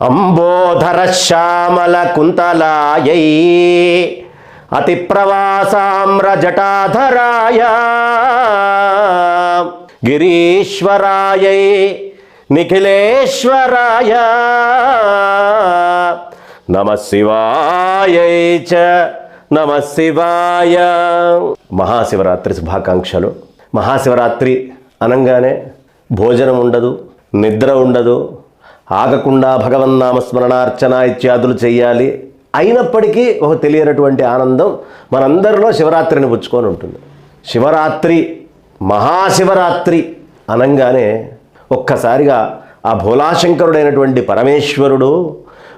అంబోధర శ్యామల కుంతలాయై అతి ప్రవాసామ్రజటాధరాయ గిరీశ్వరాయై నిఖిలేశ్వరాయ నమ శివాయై చ నమ శివాయ. మహాశివరాత్రి శుభాకాంక్షలు. మహాశివరాత్రి అనగానే భోజనం ఉండదు నిద్ర ఉండదు ఆగకుండా భగవన్నామస్మరణార్చన ఇత్యాదులు చేయాలి అయినప్పటికీ ఒక తెలియనటువంటి ఆనందం మనందరిలో శివరాత్రిని పుచ్చుకొని ఉంటుంది. శివరాత్రి మహాశివరాత్రి అనంగానే ఒక్కసారిగా ఆ భోలాశంకరుడైనటువంటి పరమేశ్వరుడు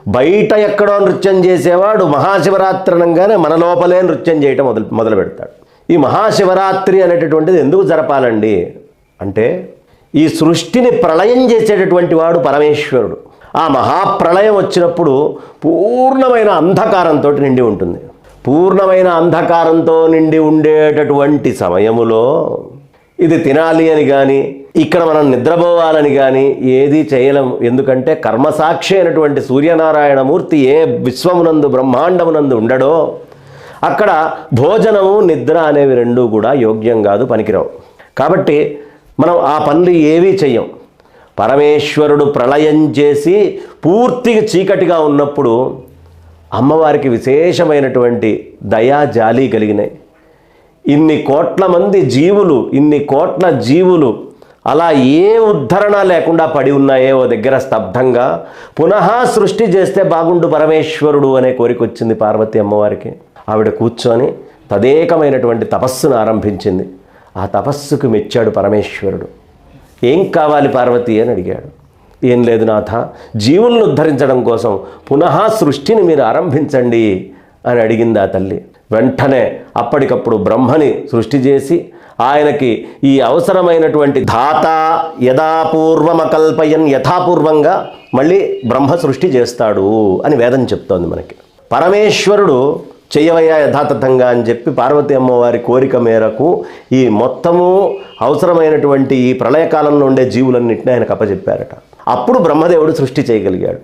బయట ఎక్కడో నృత్యం చేసేవాడు మహాశివరాత్రి అనగానే మన లోపలే నృత్యం చేయటం మొదలు మొదలు పెడతాడు ఈ మహాశివరాత్రి అనేటటువంటిది ఎందుకు జరపాలండి? అంటే ఈ సృష్టిని ప్రళయం చేసేటటువంటి వాడు పరమేశ్వరుడు. ఆ మహాప్రళయం వచ్చినప్పుడు పూర్ణమైన అంధకారంతో నిండి ఉంటుంది. పూర్ణమైన అంధకారంతో నిండి ఉండేటటువంటి సమయములో ఇది తినాలి అని కానీ ఇక్కడ మనం నిద్రపోవాలని కానీ ఏది చేయలేము ఎందుకంటే కర్మసాక్షి అయినటువంటి సూర్యనారాయణమూర్తి ఏ విశ్వమునందు బ్రహ్మాండమునందు ఉండడో అక్కడ భోజనము నిద్ర అనేవి రెండూ కూడా యోగ్యం కాదు పనికిరావు. కాబట్టి మనం ఆ పనులు ఏవీ చెయ్యం. పరమేశ్వరుడు ప్రళయం చేసి పూర్తిగా చీకటిగా ఉన్నప్పుడు అమ్మవారికి విశేషమైనటువంటి దయా జాలి కలిగినాయి. ఇన్ని కోట్ల మంది జీవులు ఇన్ని కోట్ల జీవులు అలా ఏ ఉద్ధరణ లేకుండా పడి ఉన్నాయే ఓ దగ్గర స్తబ్దంగా పునః సృష్టి చేస్తే బాగుండు పరమేశ్వరుడు అనే కోరిక వచ్చింది పార్వతి అమ్మవారికి. ఆవిడ కూర్చొని తదేకమైనటువంటి తపస్సును ఆరంభించింది. ఆ తపస్సుకు మెచ్చాడు పరమేశ్వరుడు. ఏం కావాలి పార్వతి అని అడిగాడు. ఏం లేదు నాథ జీవులను ఉద్ధరించడం కోసం పునః సృష్టిని మీరు ఆరంభించండి అని అడిగింది ఆ తల్లి. వెంటనే అప్పటికప్పుడు బ్రహ్మని సృష్టి చేసి ఆయనకి ఈ అవసరమైనటువంటి ధాత యథాపూర్వమకల్పయన్ యథాపూర్వంగా మళ్ళీ బ్రహ్మ సృష్టి చేస్తాడు అని వేదం చెప్తోంది మనకి. పరమేశ్వరుడు చెయ్యవయ్యా యథాతథంగా అని చెప్పి పార్వతి అమ్మవారి కోరిక మేరకు ఈ మొత్తము అవసరమైనటువంటి ఈ ప్రళయకాలంలో ఉండే జీవులన్నింటినీ ఆయన కప్పచెప్పారట అప్పుడు బ్రహ్మదేవుడు సృష్టి చేయగలిగాడు.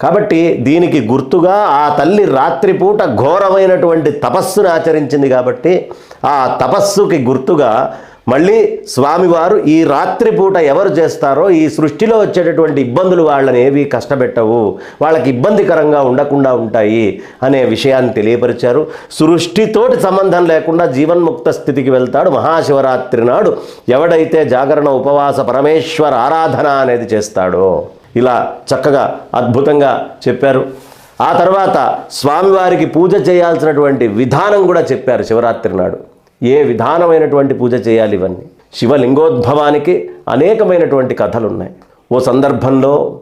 కాబట్టి దీనికి గుర్తుగా ఆ తల్లి రాత్రిపూట ఘోరమైనటువంటి తపస్సును ఆచరించింది కాబట్టి ఆ తపస్సుకి గుర్తుగా మళ్ళీ స్వామివారు ఈ రాత్రిపూట ఎవరు చేస్తారో ఈ సృష్టిలో వచ్చేటటువంటి ఇబ్బందులు వాళ్ళని ఏవి కష్టపెట్టవు. వాళ్ళకి ఇబ్బందికరంగా ఉండకుండా ఉంటాయి అనే విషయాన్ని తెలియపరిచారు. సృష్టితోటి సంబంధం లేకుండా జీవన్ముక్త స్థితికి వెళ్తాడు మహాశివరాత్రి నాడు. ఎవడైతే జాగరణ ఉపవాస పరమేశ్వర ఆరాధన అనేది చేస్తాడో. ఇలా చక్కగా అద్భుతంగా చెప్పారు. ఆ తర్వాత స్వామివారికి పూజ చేయాల్సినటువంటి విధానం కూడా చెప్పారు శివరాత్రి నాడు. ఏ విధానమైనటువంటి పూజ చేయాలి ఇవన్నీ? శివలింగోద్భవానికి అనేకమైనటువంటి కథలు ఉన్నాయి ఓ సందర్భంలో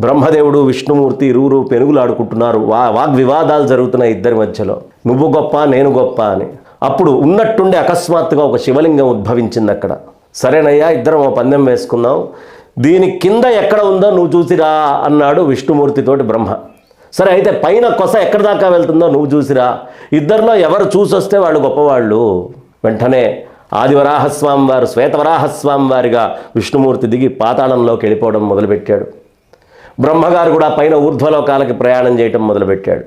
బ్రహ్మదేవుడు విష్ణుమూర్తి ఇరువురు పెనుగులు ఆడుకుంటున్నారు వా వాగ్వివాదాలు జరుగుతున్నాయి ఇద్దరి మధ్యలో. నువ్వు గొప్ప నేను గొప్ప అని. అప్పుడు ఉన్నట్టుండి అకస్మాత్తుగా ఒక శివలింగం ఉద్భవించింది అక్కడ. సరేనయ్యా ఇద్దరం ఓ పందెం వేసుకున్నాం. దీని కింద ఎక్కడ ఉందో నువ్వు చూసిరా అన్నాడు విష్ణుమూర్తితోటి బ్రహ్మ. సరే అయితే పైన కొస ఎక్కడి దాకా వెళ్తుందో నువ్వు చూసిరా. ఇద్దరిలో ఎవరు చూసొస్తే వాళ్ళు గొప్పవాళ్ళు? వెంటనే ఆదివరాహస్వామి వారు శ్వేతవరాహస్వామి వారిగా విష్ణుమూర్తి దిగి పాతాళంలోకి వెళ్ళిపోవడం మొదలుపెట్టాడు. బ్రహ్మగారు కూడా పైన ఊర్ధ్వలోకాలకి ప్రయాణం చేయటం మొదలుపెట్టాడు.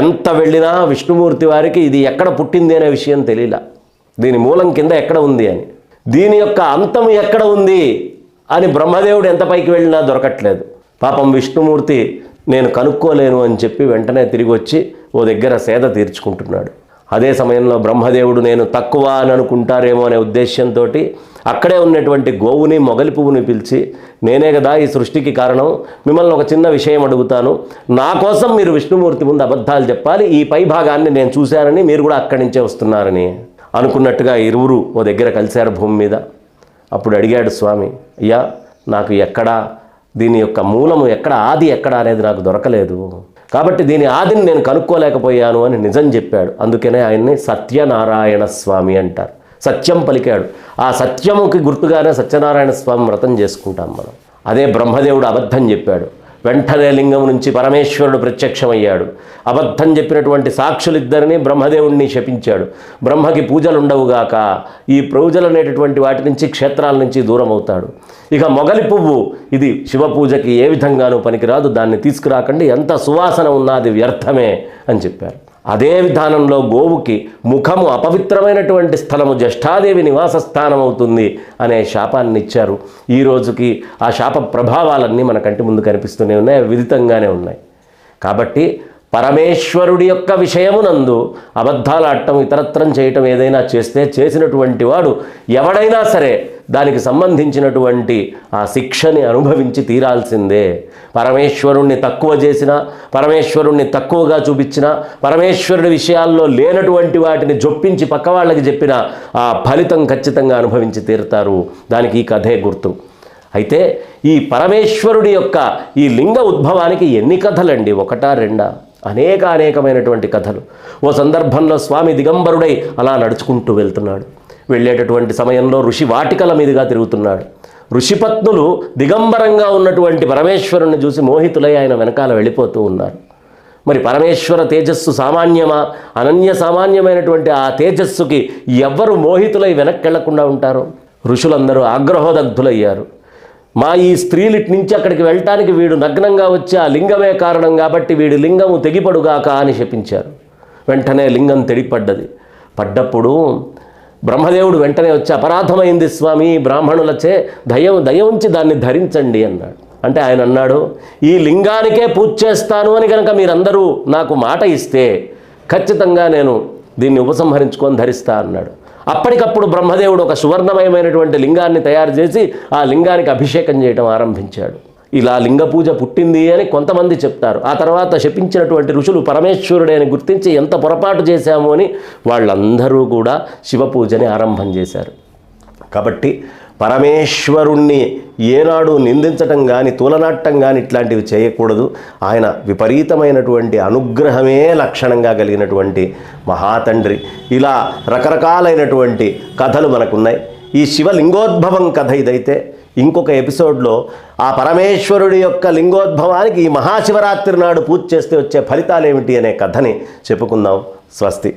ఎంత వెళ్ళినా విష్ణుమూర్తి వారికి ఇది ఎక్కడ పుట్టింది అనే విషయం తెలియలా. దీని మూలం కింద ఎక్కడ ఉంది అని. దీని యొక్క అంతం ఎక్కడ ఉంది అని బ్రహ్మదేవుడు ఎంత పైకి వెళ్ళినా దొరకట్లేదు. పాపం విష్ణుమూర్తి నేను కనుక్కోలేను అని చెప్పి వెంటనే తిరిగి వచ్చి ఓ దగ్గర సేద తీర్చుకుంటున్నాడు. అదే సమయంలో బ్రహ్మదేవుడు నేను తక్కువ అని అనుకుంటారేమో అనే ఉద్దేశంతో అక్కడే ఉన్నటువంటి గోవుని మొగలి పువ్వుని పిలిచి నేనే కదా ఈ సృష్టికి కారణం మిమ్మల్ని ఒక చిన్న విషయం అడుగుతాను. నా కోసం మీరు విష్ణుమూర్తి ముందు అబద్ధాలు చెప్పాలి ఈ పై భాగాన్ని నేను చూశానని మీరు కూడా అక్కడి నుంచే వస్తున్నారని. అనుకున్నట్టుగా ఇరువురు ఓ దగ్గర కలిశారు భూమి మీద. అప్పుడు అడిగాడు స్వామి అయ్యా నాకు ఎక్కడా? దీని యొక్క మూలము ఎక్కడ? ఆది ఎక్కడ? అనేది నాకు దొరకలేదు. కాబట్టి దీని ఆదిని నేను కనుక్కోలేకపోయాను అని నిజం చెప్పాడు. అందుకనే ఆయన్ని సత్యనారాయణ స్వామి అంటారు. సత్యం పలికాడు. ఆ సత్యముకి గుర్తుగానే సత్యనారాయణ స్వామి వ్రతం చేసుకుంటాం మనం. అదే బ్రహ్మదేవుడు అబద్ధం చెప్పాడు. వెంటనే లింగం నుంచి పరమేశ్వరుడు ప్రత్యక్షమయ్యాడు. అబద్ధం చెప్పినటువంటి సాక్షులిద్దరిని బ్రహ్మదేవుణ్ణి శపించాడు. బ్రహ్మకి పూజలు ఉండవుగాక ఈ పూజలు అనేటటువంటి వాటి నుంచి క్షేత్రాల నుంచి దూరం అవుతాడు ఇక మొగలి పువ్వు ఇది శివ పూజకి ఏ విధంగానూ పనికిరాదు. దాన్ని తీసుకురాకండి. ఎంత సువాసన ఉన్నా అది వ్యర్థమే అని చెప్పారు. అదే విధానంలో గోవుకి ముఖము అపవిత్రమైనటువంటి స్థలము జ్యేష్ఠాదేవి నివాస స్థానం అవుతుంది అనే శాపాన్ని ఇచ్చారు ఈ రోజుకి ఆ శాప ప్రభావాలన్నీ మన కంటి ముందు కనిపిస్తూనే ఉన్నాయి విదితంగానే ఉన్నాయి. కాబట్టి పరమేశ్వరుడి యొక్క విషయమునందు అబద్ధాలు ఆడటం ఇతరత్రం చేయటం ఏదైనా చేస్తే చేసినటువంటి వాడు ఎవడైనా సరే దానికి సంబంధించినటువంటి ఆ శిక్షని అనుభవించి తీరాల్సిందే. పరమేశ్వరుణ్ణి తక్కువ చేసిన పరమేశ్వరుణ్ణి తక్కువగా చూపించిన పరమేశ్వరుడి విషయాల్లో లేనటువంటి వాటిని జొప్పించి పక్క వాళ్ళకి చెప్పిన ఆ ఫలితం ఖచ్చితంగా అనుభవించి తీరుతారు. దానికి ఈ కథే గుర్తు. అయితే ఈ పరమేశ్వరుడి యొక్క ఈ లింగ ఉద్భవానికి ఎన్ని కథలండి? ఒకటా రెండా? అనేక అనేకమైనటువంటి కథలు. ఓ సందర్భంలో స్వామి దిగంబరుడై అలా నడుచుకుంటూ వెళ్తున్నాడు. వెళ్ళేటటువంటి సమయంలో ఋషి వాటికల మీదుగా తిరుగుతున్నాడు. ఋషిపత్నులు దిగంబరంగా ఉన్నటువంటి పరమేశ్వరుని చూసి మోహితులై ఆయన వెనకాల వెళ్ళిపోతూ ఉన్నారు. మరి పరమేశ్వర తేజస్సు సామాన్యమా? అనన్య సామాన్యమైనటువంటి ఆ తేజస్సుకి ఎవ్వరు మోహితులై వెనక్కెళ్ళకుండా ఉంటారు? ఋషులందరూ ఆగ్రహోదగ్ధులయ్యారు. మా ఈ స్త్రీలిటి నుంచి అక్కడికి వెళ్ళటానికి వీడు నగ్నంగా వచ్చి ఆ లింగమే కారణం కాబట్టి వీడి లింగము తెగిపడుగాక అని శపించారు. వెంటనే లింగం తెడిపడ్డది. పడ్డప్పుడు బ్రహ్మదేవుడు వెంటనే వచ్చి అపరాధమైంది స్వామి బ్రాహ్మణులచే దయ దయ ఉంచి దాన్ని ధరించండి అన్నాడు. అంటే ఆయన అన్నాడు ఈ లింగానికే పూజ చేస్తాను అని కనుక మీరందరూ నాకు మాట ఇస్తే ఖచ్చితంగా నేను దీన్ని ఉపసంహరించుకొని ధరిస్తా అన్నాడు. అప్పటికప్పుడు బ్రహ్మదేవుడు ఒక సువర్ణమయమైనటువంటి లింగాన్ని తయారు చేసి ఆ లింగానికి అభిషేకం చేయడం ఆరంభించాడు. ఇలా లింగ పూజ పుట్టింది అని కొంతమంది చెప్తారు. ఆ తర్వాత శపించినటువంటి ఋషులు పరమేశ్వరుడే అని గుర్తించి ఎంత పొరపాటు చేశాము అని వాళ్ళందరూ కూడా శివ పూజని ఆరంభం చేశారు. కాబట్టి పరమేశ్వరుణ్ణి ఏనాడు నిందించటం కానీ తూలనాటం కానీ ఇట్లాంటివి చేయకూడదు. ఆయన విపరీతమైనటువంటి అనుగ్రహమే లక్షణంగా కలిగినటువంటి మహాతండ్రి. ఇలా రకరకాలైనటువంటి కథలు మనకున్నాయి. ఈ శివలింగోద్భవం కథ ఇదైతే ఇంకొక ఎపిసోడ్లో ఆ పరమేశ్వరుడి యొక్క లింగోద్భవానికి ఈ మహాశివరాత్రి నాడు పూజ చేస్తే వచ్చే ఫలితాలు ఏమిటి అనే కథని చెప్పుకుందాం. స్వస్తి.